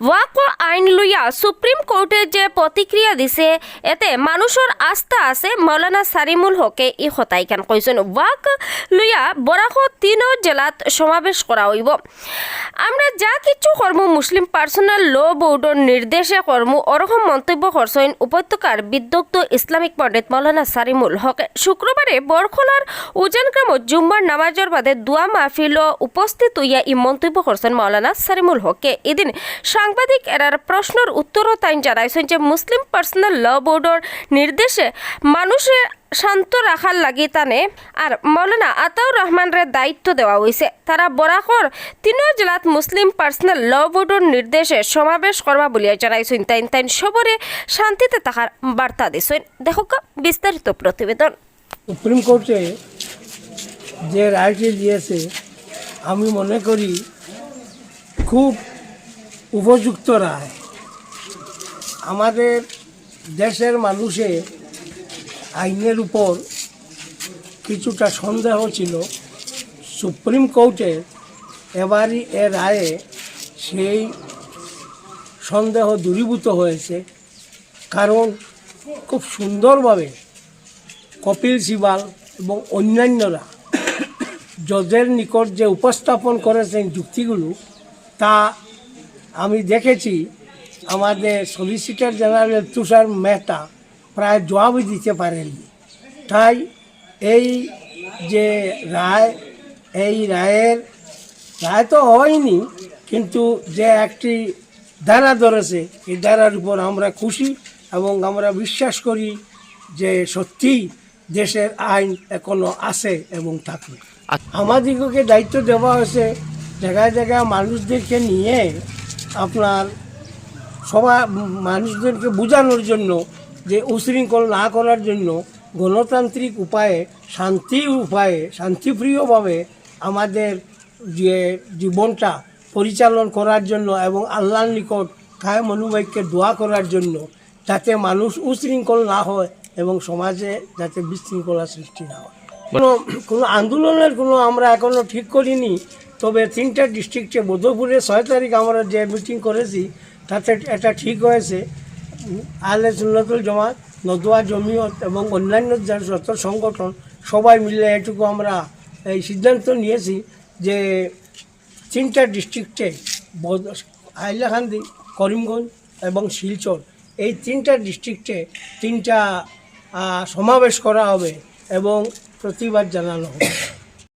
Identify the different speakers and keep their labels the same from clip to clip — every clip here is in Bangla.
Speaker 1: ওয়াক আইন লইয়া সুপ্রিম কোর্টে যে প্রতিক্রিয়া দিছে, এতে মানুষের আস্থা আছে মৌলানা সারিমুল হকে ই হতাইখান কইছেন ওয়াক লইয়া বরাক তিন জেলাত সমাবেশ করা হইব। আমরা যা কিছু কর্ম মুসলিম পার্সোনাল ল বোর্ডের নির্দেশে কর্ম ওরকম মন্তব্য করছেন উপত্যকার বিদ্যুক্ত ইসলামিক পণ্ডিত মৌলানা সারিমুল হকে। শুক্রবারে বরখলার উজান গ্রামত জুম্মার নামাজের বাদে দোয়া মাহফিল উপস্থিত হইয়া ই মন্তব্য করছেন মৌলানা সারিমুল হকে। এদিন সাংবাদিক এরার প্রশ্নের উত্তরও তাই জানাইছেন যে মুসলিম পার্সোনাল ল বোর্ডের নির্দেশে মানুষের শান্ত রাখার লাগি তানে আর মৌলানা আতাউর রহমানরে দায়িত্ব দেওয়া হয়েছে তারা বরাকর তিন জেলাত মুসলিম পার্সোনাল ল বোর্ডের নির্দেশে সমাবেশ করবা বলিয়া জানাইছেন। তাইন তাইন সবরে শান্তিতে তাহার বার্তা দিছেন। দেখো বিস্তারিত প্রতিবেদন।
Speaker 2: সুপ্রিম কোর্টে যে রায়টি দিয়েছে, আমি মনে করি খুব উপযুক্ত রায়। আমাদের দেশের মানুষের আইনের উপর কিছুটা সন্দেহ ছিল। সুপ্রিম কোর্টের এবারই এ রায়ে সেই সন্দেহ দূরীভূত হয়েছে। কারণ খুব সুন্দরভাবে কপিল সিবাল এবং অন্যান্যরা জজের নিকট যে উপস্থাপন করেছেন যুক্তিগুলো, তা আমি দেখেছি আমাদের সলিসিটর জেনারেল তুষার মেহতা প্রায় জবাবই দিতে পারেননি। তাই এই যে রায় এই রায়ের রায় তো হয়নি কিন্তু যে একটি ধারা ধরেছে এই ধারার উপর আমরা খুশি এবং আমরা বিশ্বাস করি যে সত্যিই দেশের আইন এখনও আছে এবং থাকবে আমাদিগকে দায়িত্ব দেওয়া হয়েছে জায়গায় জায়গায় মানুষদেরকে নিয়ে আপনার সবাই মানুষদেরকে বোঝানোর জন্য যে উশৃঙ্খল না করার জন্য গণতান্ত্রিক উপায়ে শান্তি উপায়ে, শান্তিপ্রিয়ভাবে আমাদের যে জীবনটা পরিচালন করার জন্য এবং আল্লাহর নিকট কায়েম অনুবাইককে দোয়া করার জন্য যাতে মানুষ উশৃঙ্খল না হয় এবং সমাজে যাতে বিশৃঙ্খলা সৃষ্টি না হয়। কোনো কোনো আন্দোলনের কোনো আমরা এখনও ঠিক করিনি। তবে তিনটা ডিস্ট্রিক্টে বোধপুরে ছয় তারিখ আমরা যে মিটিং করেছি, তাতে এটা ঠিক হয়েছে। আলে সুন্নতুল জমাত, নদুয়া জমিয়ত এবং অন্যান্য যত সংগঠন, সবাই মিলে এটুকু আমরা এই সিদ্ধান্ত নিয়েছি যে তিনটা ডিস্ট্রিক্টে হাইলাকান্দি করিমগঞ্জ এবং শিলচর, এই তিনটা ডিস্ট্রিক্টে তিনটা সমাবেশ করা হবে এবং প্রতিবাদ জানানো হবে।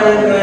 Speaker 3: de tu